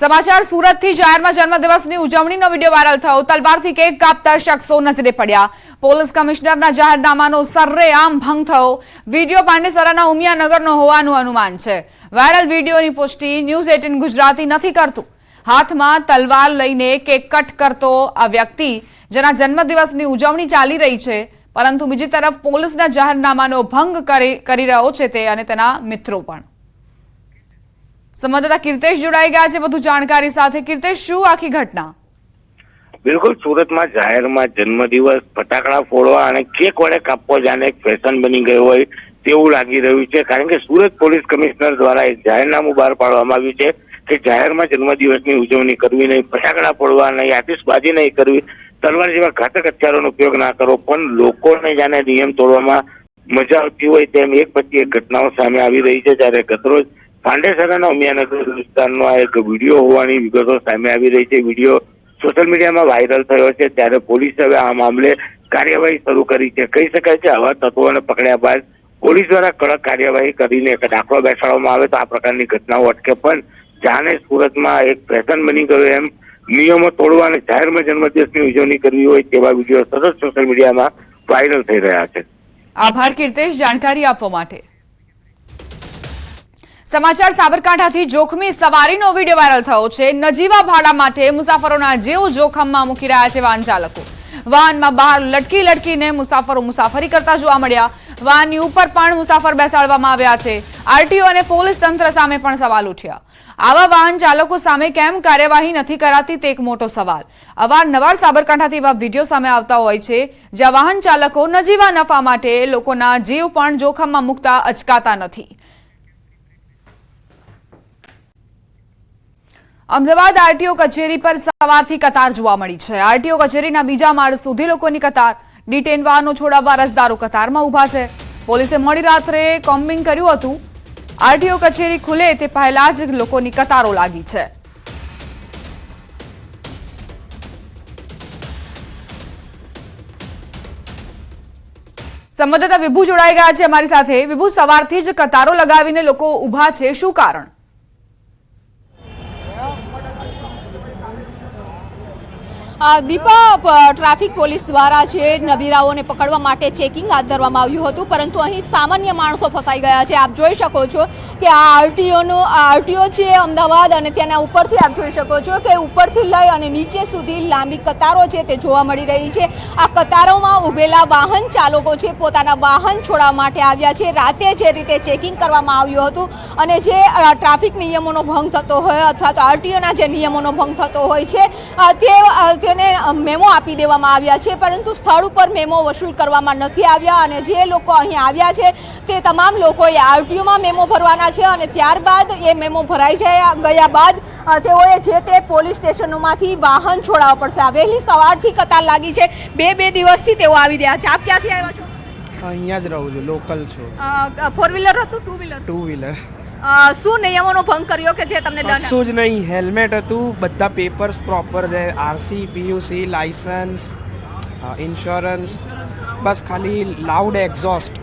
સમાચાર સુરતથી જાહેરમાં જન્મદિવસની ઉજવણીનો વીડિયો વાયરલ થયો. તલવારથી કેક કાપતા શખ્સો નજરે પડ્યા. પોલીસ કમિશનરના જાહેરનામાનો સર્રેઆમ ભંગ થયો. વીડિયો પાંડેસરાના ઉમિયાનગરનો હોવાનું અનુમાન છે. વાયરલ વિડીયોની પુષ્ટિ ન્યૂઝ એટીન ગુજરાતી નથી કરતું. હાથમાં તલવાર લઈને કેક કટ કરતો આ વ્યક્તિ, જેના જન્મદિવસની ઉજવણી ચાલી રહી છે, પરંતુ બીજી તરફ પોલીસના જાહેરનામાનો ભંગ કરી કરી રહ્યો છે તે અને તેના મિત્રો પણ. સંવાદદાતા કીર્તેશ જોડાઈ ગયા છે વધુ જાણકારી સાથે. કીર્તેશ, શું આખી ઘટના? બિલકુલ, સુરતમાં જાહેરમાં જન્મદિવસ, ફટાકડા ફોડવા અને કેક વડે કાપવો જાણે એક ફેશન બની ગયો હોય તેવું લાગી રહ્યું છે. કારણ કે સુરત પોલીસ કમિશનર દ્વારા એક જાહેરનામું બહાર પાડવામાં આવ્યું છે કે જાહેરમાં જન્મદિવસની ઉજવણી કરવી નહીં, ફટાકડા ફોડવા નહીં, આતિશબાજી નહીં કરવી, તલવાર જેવા ઘાતક હથિયારોનો ઉપયોગ ના કરો. પણ લોકોને જાણે નિયમ તોડવામાં મજા આવતી હોય તેમ એક પછી એક ઘટનાઓ સામે આવી રહી છે. જ્યારે ગતરોજ પાંડેસરાના ઉમિયાનગર વિસ્તારનો આ એક વીડિયો હોવાની વિગતો સામે આવી રહી છે. વીડિયો સોશિયલ મીડિયામાં વાયરલ થયો છે. ત્યારે પોલીસે હવે આ મામલે કાર્યવાહી શરૂ કરી છે. કહી શકાય છે આવા તત્વોને પકડ્યા બાદ પોલીસ દ્વારા કડક કાર્યવાહી કરીને એક દાખલો બેસાડવામાં આવે તો આ પ્રકારની ઘટનાઓ અટકે. પણ જાણે સુરતમાં એક ફેશન બની ગયો એમ નિયમો તોડવા અને જાહેરમાં જન્મદિવસની ઉજવણી કરવી હોય તેવા વીડિયો સતત સોશિયલ મીડિયામાં વાયરલ થઈ રહ્યા છે. આભાર, કીર્તેશ. જાણકારી આપવા માટે. સમાચાર સાબરકાંઠાથી જોખમી સવારીનો વીડિયો વાયરલ થયો છે. નજીવા ભાડા માટે મુસાફરોના જેવ જોખમમાં મૂકી રહ્યા છે વાહન ચાલકો. વાહનમાં બહાર લટકી લટકીને મુસાફરો મુસાફરી કરતા જોવા મળ્યા. વાહનની ઉપર પણ મુસાફર બેસાડવામાં આવ્યા છે. આરટીઓ અને પોલીસ તંત્ર સામે પણ સવાલ ઉઠ્યા. આવા વાહન ચાલકો સામે કેમ કાર્યવાહી નથી કરાતી તે એક મોટો સવાલ. અવારનવાર સાબરકાંઠાથી એવા વીડિયો સામે આવતા હોય છે, જ્યાં વાહન ચાલકો નજીવા નફા માટે લોકોના જીવ પણ જોખમમાં મૂકતા અચકાતા નથી. અમદાવાદ આરટીઓ કચેરી પર સવારથી કતાર જોવા મળી છે. આરટીઓ કચેરીના બીજા માળ સુધી લોકોની કતાર. ડિટેન વાહનો છોડાવવા રસદારો કતારમાં ઊભા છે. પોલીસે મોડી રાત્રે કોમ્બિંગ કર્યું હતું. આરટીઓ કચેરી ખુલે તે પહેલા જ લોકોની કતારો લાગી છે. સંવાદદાતા વિભુ જોડાઈ ગયા છે અમારી સાથે. વિભુ, સવારથી જ કતારો લગાવીને લોકો ઊભા છે. શું કારણ? દીપા ટ્રાફિક પોલીસ દ્વારા છે નબીરાઓને પકડવા માટે ચેકિંગ હાથ ધરવામાં આવ્યું હતું, પરંતુ અહીં સામાન્ય માણસો ફસાઈ ગયા છે. આપ જોઈ શકો છો કે આ આરટીઓનું આરટીઓ છે અમદાવાદ અને તેના ઉપરથી આપ જોઈ શકો છો કે ઉપરથી લઈ અને નીચે સુધી લાંબી કતારો છે તે જોવા મળી રહી છે. આ કતારોમાં ઉભેલા વાહન ચાલકો છે પોતાના વાહન છોડવા માટે આવ્યા છે. રાતે જે રીતે ચેકિંગ કરવામાં આવ્યું હતું અને જે ટ્રાફિક નિયમોનો ભંગ થતો હોય અથવા તો આરટીઓના જે નિયમોનો ભંગ થતો હોય છે તે તેને મેમો આપી દેવામાં આવ્યા છે પરંતુ સ્થળ ઉપર મેમો વસૂલ કરવામાં નથી આવ્યા અને જે લોકો અહીં આવ્યા છે તે તમામ લોકોએ આરટીઓમાં મેમો ભરવાના છે અને ત્યારબાદ એ મેમો ભરાઈ જાય ગયા બાદ તેઓએ જે તે પોલીસ સ્ટેશનોમાંથી વાહન છોડાવવા પડશે. વહેલી સવારથી કતાર લાગી છે. બે બે દિવસથી તેઓ આવી રહ્યા છે. આપ ક્યાંથી આવ્યા છો? અહીંયા જ રહું છું. લોકલ છું. ફોર વ્હીલર હતું? ટુ વ્હીલર ટુ વ્હીલર શું નિયમોનો ભંગ કર્યો કે જે તમને દંડ કશું જ નહીં, હેલ્મેટ હતું, બધા પેપર્સ પ્રોપર છે આરસી પીયુસી લાઇસન્સ ઇન્સ્યોરન્સ બસ ખાલી લાઉડ એક્ઝોસ્ટ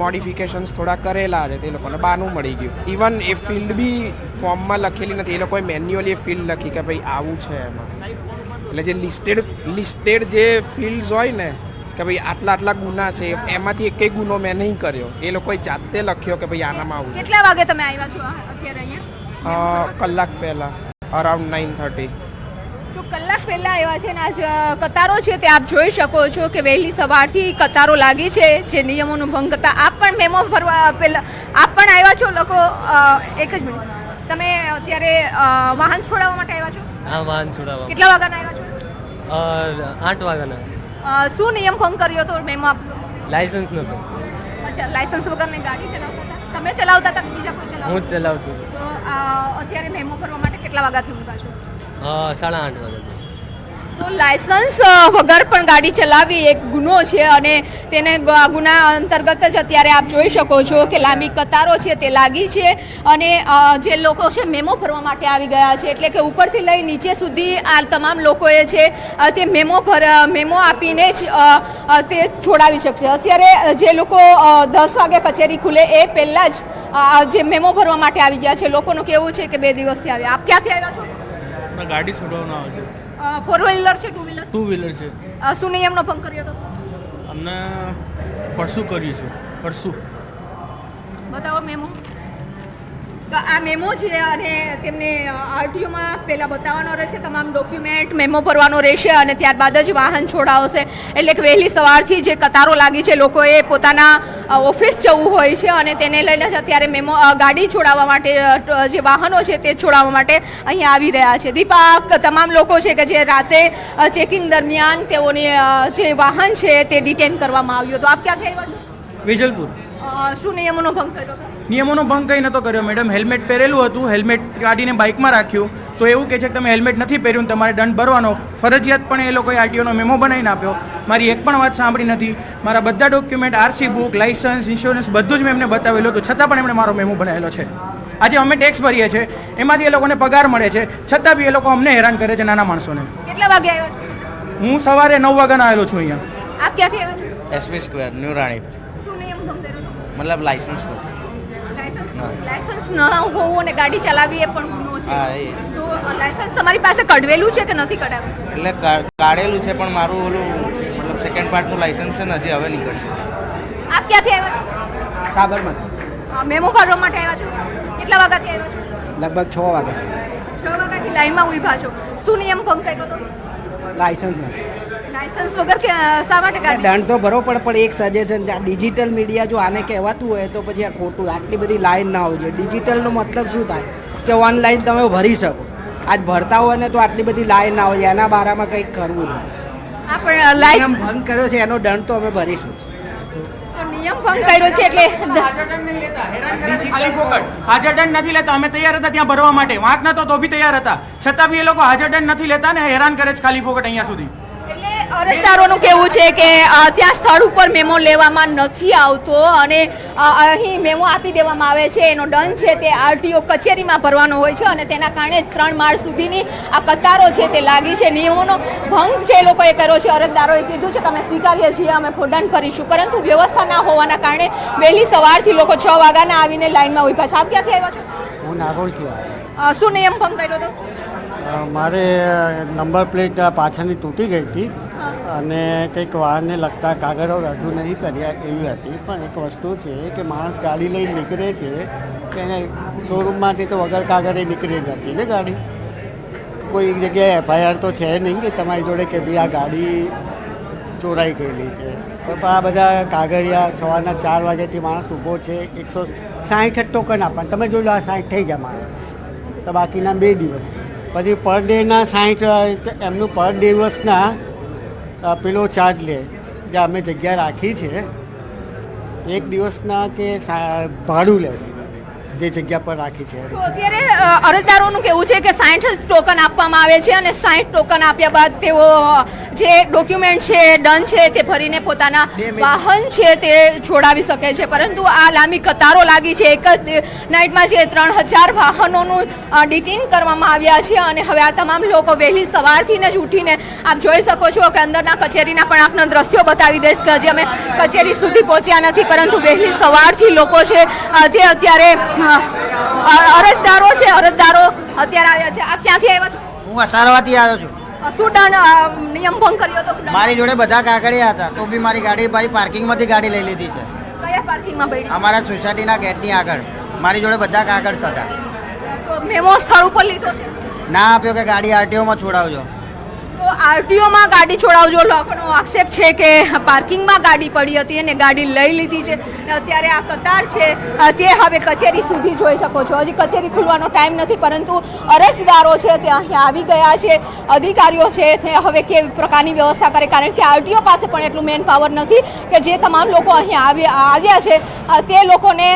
મોડિફિકેશન્સ થોડા કરેલા છે, તે લોકોને બાનું મળી ગયું. ઇવન એ ફિલ્ડ બી ફોર્મમાં લખેલી નથી, એ લોકોએ મેન્યુઅલી એ ફિલ્ડ લખી કે ભાઈ આવું છે એમાં. એટલે જે લિસ્ટેડ લિસ્ટેડ જે ફિલ્ડ્સ હોય ને કે ભાઈ આટલા આટલા ગુના છે એમાંથી એકેય ગુનો મેં નહીં કર્યો. એ લોકોએ જાતે લખ્યો કે ભાઈ આનામાં આવું કેટલા વાગે તમે આવ્યા છો અત્યારે અહીંયા? કલાક પહેલાં અરાઉન્ડ નાઇન થર્ટી તો કલાક પહેલા આવ્યા છે ને આજ કતારો છે તે આપ જોઈ શકો છો કે વહેલી સવારથી કતારો લાગી છે જે નિયમોનો ભંગ કરતા આપ પણ મેમો ભરવા પહેલા આપ પણ આવ્યા છો લોકો એક જ મિનિટ. તમે અત્યારે વાહન છોડાવવા માટે આવ્યા છો? આ વાહન છોડાવવા કેટલા વાગ્યાના આવ્યા છો? આઠ વાગ્યાના. શું નિયમ ભંગ કર્યો હતો મેમો આપ લાયસન્સ નહોતો. અચ્છા લાયસન્સ વગરની ગાડી ચલાવતા હતા? તમે ચલાવતા હતા બીજા કોઈ હું જ ચલાવતો હતો. તો અત્યારે મેમો ફરવા માટે કેટલા વાગ્યાથી ઊભા છો? સાડા આઠ વાગ્યાથી. લાયસન્સ વગર પણ ગાડી ચલાવવી એક ગુનો છે અને તેને ગુના અંતર્ગત જ અત્યારે આપ જોઈ શકો છો કે લાંબી કતારો છે, તે લાગી છે અને જે લોકો છે મેમો ભરવા માટે આવી ગયા છે. એટલે કે ઉપરથી લઈ નીચે સુધી આ તમામ લોકોએ છે તે મેમો ભર મેમો આપીને જ તે છોડાવી શકશે. અત્યારે જે લોકો દસ વાગે કચેરી ખુલે એ પહેલાં જ જે મેમો ભરવા માટે આવી ગયા છે. લોકોનું કેવું છે કે બે દિવસથી આવ્યા? આપ ક્યાંથી આવ્યા છો? ગાડી છોડવાનો આવે છે. ફોર વ્હીલર છે ટુ વ્હીલર ટુ વ્હીલર છે. શું નિયમનો ભંગ કર્યો હતો અમને પરસું કરીશું પરસું. બતાવો મેમો. તો આ મેમો છે અને તેમને આરટીઓમાં પહેલાં બતાવવાનો રહેશે તમામ ડોક્યુમેન્ટ મેમો ભરવાનો રહેશે અને ત્યારબાદ જ વાહન છોડાવશે. એટલે કે વહેલી સવારથી જે કતારો લાગી છે લોકોએ પોતાના ઓફિસ જવું હોય છે અને તેને લઈને જ અત્યારે મેમો ગાડી છોડાવવા માટે જે વાહનો છે તે છોડાવવા માટે અહીંયા આવી રહ્યા છે. દીપા તમામ લોકો છે કે જે રાતે ચેકિંગ દરમિયાન તેઓની જે વાહન છે તે ડિટેન કરવામાં આવ્યું હતું. આપ ક્યાં આવ્યા છો? વિજલપુર. શું નિયમોનો ભંગ કર્યો નિયમોનો ભંગ કંઈ નહોતો કર્યો મેડમ. હેલ્મેટ પહેરેલું હતું હેલ્મેટ કાઢીને બાઇકમાં રાખ્યું. તો એવું કહે છે કે તમે હેલ્મેટ નથી પહેર્યું તમારે દંડ ભરવાનો. ફરજિયાત પણ એ લોકોએ આરટીઓનો મેમો બનાવીને આપ્યો. મારી એક પણ વાત સાંભળી નથી. મારા બધા document RC book licence insurance બધું જ મેં એમને બતાવેલું હતું. છતાં પણ એમણે મારો મેમો બનાવેલો છે. આજે અમે ટેક્સ ભરીએ છીએ. એમાંથી એ લોકોને પગાર મળે છે. છતાં બી એ લોકો અમને હેરાન કરે છે નાના માણસોને. કેટલા વાગે આવ્યો હું સવારે નવ વાગ્યાનો આવેલો છું અહીંયા. આપ ક્યાંથી આવ્યા એસવી સ્ક્વેર ન્યૂ રાણી. મતલબ લાઇસન્સનું. લાયસન્સ ના. લાયસન્સ ન હોવું અને ગાડી ચલાવી એ પણ ગુનો છે. હા, એ. તો લાયસન્સ તમારી પાસે કઢવેલું છે કે નથી કઢાવ્યું એટલે કાઢેલું છે પણ મારું ઓલું મતલબ સેકન્ડ પાર્ટનું લાઇસન્સ છે ને હજી હવે નીકળશે. આપ ક્યાંથી આવ્યા છો? સાબરમતી. મેમો કરવા માટે આવ્યા છો? કેટલા વાગ્યાથી આવ્યા છો? લગભગ છ વાગ્યા. છ વાગ્યાથી લાઈનમાં ઊભા છો. શું નિયમ ભંગ કર્યો તો? લાયસન્સ નથી લાયસન્સ વગર કે શા માટે ગાડી દંડ તો ભરવો પડે પણ એક સજેશન છે. આ ડિજિટલ મીડિયા જો આને કહેવાતું હોય તો પછી આ ખોટું. આટલી બધી લાઈન ના હોવી જોઈએ. ડિજિટલનો મતલબ શું થાય? કે ઓનલાઈન તમે ભરી શકો. આજ ભરતા હોય ને તો આટલી બધી લાઈન ના હોય. એના બારામાં કંઈક કરવું જોઈએ આ પણ લાયસન્સ ભંગ કર્યો છે એનો દંડ તો અમે ભરીશું. નિયમ ભંગ કર્યો છે એટલે હાજર દંડ નથી લેતા. અમે તૈયાર હતા ત્યાં ભરવા માટે. વાંક નતો તો બી તૈયાર હતા. છતાં બી એ લોકો હાજર દંડ નથી લેતા ને હેરાન કરે છે ખાલી ફોકટ અહીંયા સુધી. અરજદારોનું કહેવું છે કે ત્યાં સ્થળ ઉપર મેમો લેવામાં નથી આવતો અને અહીં મેમો આપી દેવામાં આવે છે. એનો દંડ છે તે આરટીઓ કચેરીમાં ભરવાનો હોય છે અને તેના કારણે ત્રણ માળ સુધીની આ કતારો છે તે લાગી છે. નિયમોનો ભંગ છે એ લોકોએ કર્યો છે. અરજદારોએ કીધું છે કે અમે સ્વીકારીએ છીએ અમે દંડ ભરીશું. પરંતુ વ્યવસ્થા ના હોવાના કારણે વહેલી સવારથી લોકો છ વાગ્યાના આવીને લાઈનમાં ઊભા છે. આપ ક્યાંથી આવ્યા છો? હું નાગોલથી આવ્યો. શું નિયમ ભંગ કર્યો હતો? મારે નંબર પ્લેટ પાછળની તૂટી ગઈ હતી. અને કંઈક વાહનને લગતા કાગળો રજૂ નહીં કર્યા એવી હતી. પણ એક વસ્તુ છે કે માણસ ગાડી લઈને નીકળે છે એને શોરૂમમાંથી તો વગર કાગળે નીકળી નથી ને ગાડી. કોઈ એક જગ્યાએ એફઆઈઆર તો છે નહીં કે તમારી જોડે કે ભાઈ આ ગાડી ચોરાઈ ગયેલી છે. તો આ બધા કાગળિયા સવારના ચાર વાગ્યાથી માણસ ઊભો છે, એકસો સાઠ જ ટોકન આપવાનું તમે જોઈ લો આ સાઠ થઈ ગયા માણસ. તો બાકીના બે દિવસ. પછી પર ડેના સાઠ એમનું પર દિવસના પેલો ચાર્જ લે, જે અમે જગ્યા રાખી છે, એક દિવસના કે ભાડું લે છે, જે જગ્યા પર રાખી છે. અત્યારે અરજદારોનું કેવું છે કે સાઠ ટોકન આપવામાં આવે છે અને સાઠ ટોકન આપ્યા બાદ તેઓ જે ડોક્યુમેન્ટ છે ડન છે તે ભરીને પોતાના વાહન છે તે છોડાવી શકે છે. પરંતુ આ લાંબી કતારો લાગી છે. એક જ નાઇટમાં જે ત્રણ હજાર વાહનોનું ડિટેન કરવામાં આવ્યા છે અને હવે આ તમામ લોકો વહેલી સવારથી જ ઉઠીને આપ જોઈ શકો છો કે અંદરના કચેરીના પણ આપના દ્રશ્યો બતાવી દઈશ કે હજી અમે કચેરી સુધી પહોંચ્યા નથી પરંતુ વહેલી સવારથી લોકો છે જે તે અત્યારે અરજદારો છે અરજદારો અત્યારે આવ્યા છે. આપ ક્યાંથી આવ્યા છો? હું સારવાથી આવ્યો છું. શું દંડ નિયમ ભંગ કર્યો હતો મારી જોડે બધા કાગળિયા હતા તો બી મારી ગાડી મારી પાર્કિંગમાંથી ગાડી લઈ લીધી છે. કયા પાર્કિંગમાં પડી? અમારા સોસાયટીના ગેટની આગળ. મારી જોડે બધા કાગળ હતા મેમો સ્થળ ઉપર લીધો છે? ના આપ્યો કે ગાડી આરટીઓમાં છોડાવજો. આરટીઓમાં ગાડી છોડાવજો. લોકોનો આક્ષેપ છે કે પાર્કિંગમાં ગાડી પડી હતી અને ગાડી લઈ લીધી છે. અત્યારે આ કતાર છે. તે હવે કચેરી સુધી જોઈ શકો છો. હજી કચેરી ખુલવાનો ટાઈમ નથી, પરંતુ અરજદારો છે તે અહીંયા આવી ગયા છે. અધિકારીઓ છે તે હવે કેવી પ્રકારની વ્યવસ્થા કરે? કારણ કે આરટીઓ પાસે પણ એટલું મેન પાવર નથી કે જે તમામ લોકો અહીંયા આવ્યા આવ્યા છે. તે લોકોને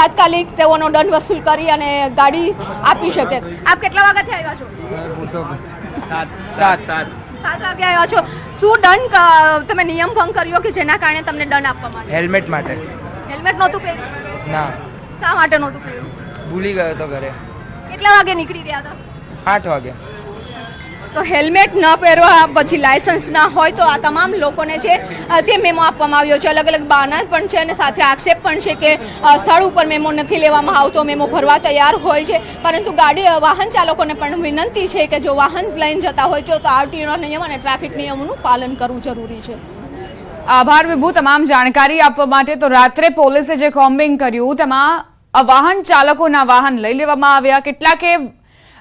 તાત્કાલિક તેઓનો દંડ વસૂલ કરી અને ગાડી આપી શકે. આપ કેટલા વાગ્યાથી આવ્યા છો? સાત સાત. સાત. સાત વાગે આવ્યા છો. શું દંડ તમે નિયમ ભંગ કર્યો કે જેના કારણે તમને દંડ આપવામાં હેલ્મેટ માટે. હેલ્મેટ નહોતું પહેર્યું? ના. શા માટે નહોતું પહેર્યું? ભૂલી ગયો તો ઘરે. કેટલા વાગે નીકળી રહ્યા હતા? આઠ વાગે. તો હેલ્મેટ ન પહેરવા પછી લાયસન્સ ના હોય તો આ તમામ લોકોને છે તે મેમો આપવામાં આવ્યો છે. અલગ અલગ બહાના પણ છે અને સાથે આક્ષેપ પણ છે કે સ્થળ ઉપર મેમો નથી લેવામાં આવતો, મેમો ભરવા તૈયાર હોય છે. પરંતુ ગાડી વાહન ચાલકોને પણ વિનંતી છે કે જો વાહન લઈને જતા હોય તો આરટીઓના નિયમ અને ટ્રાફિક નિયમોનું પાલન કરવું જરૂરી છે. આભાર વિભુ, તમામ જાણકારી આપવા માટે. તો રાત્રે પોલીસે જે કોમ્બિંગ કર્યું, તેમાં વાહન ચાલકોના વાહન લઈ લેવામાં આવ્યા. કેટલાકે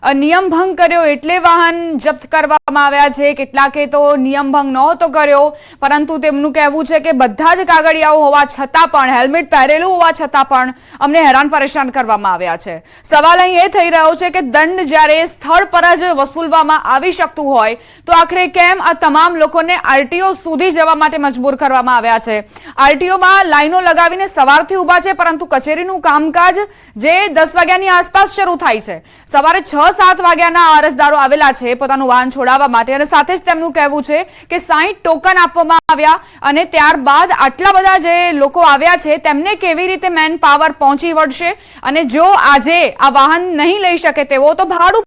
નિયમ ભંગ કર્યો એટલે વાહન જપ્ત કરવામાં આવ્યા છે. કેટલાકે તો નિયમ ભંગ નહોતો કર્યો, પરંતુ તેમનું કહેવું છે કે બધા જ કાગળિયાઓ હોવા છતાં પણ, હેલ્મેટ પહેરેલું હોવા છતાં પણ અમને હેરાન પરેશાન કરવામાં આવ્યા છે. સવાલ અહીં એ થઈ રહ્યો છે કે દંડ જ્યારે સ્થળ પર જ વસૂલવામાં આવી શકતું હોય, તો આખરે કેમ આ તમામ લોકોને આરટીઓ સુધી જવા માટે મજબૂર કરવામાં આવ્યા છે? આરટીઓમાં લાઈનો લગાવીને સવારથી ઊભા છે, પરંતુ કચેરીનું કામકાજ જે દસ વાગ્યાની આસપાસ શરૂ થાય છે. સવારે છ સાત વાગ્યાના અરજદારો આવેલા છે, પોતાનું વાહન છોડાવવા માટે અને સાથે જ તેમનું કહેવું છે કે સાહીઠ ટોકન આપવામાં આવ્યા અને ત્યારબાદ આટલા બધા જે લોકો આવ્યા છે, તેમને કેવી રીતે મેન પાવર પહોંચી વળશે? અને જો આજે આ વાહન નહીં લઈ શકે તેવો, તો ભાડું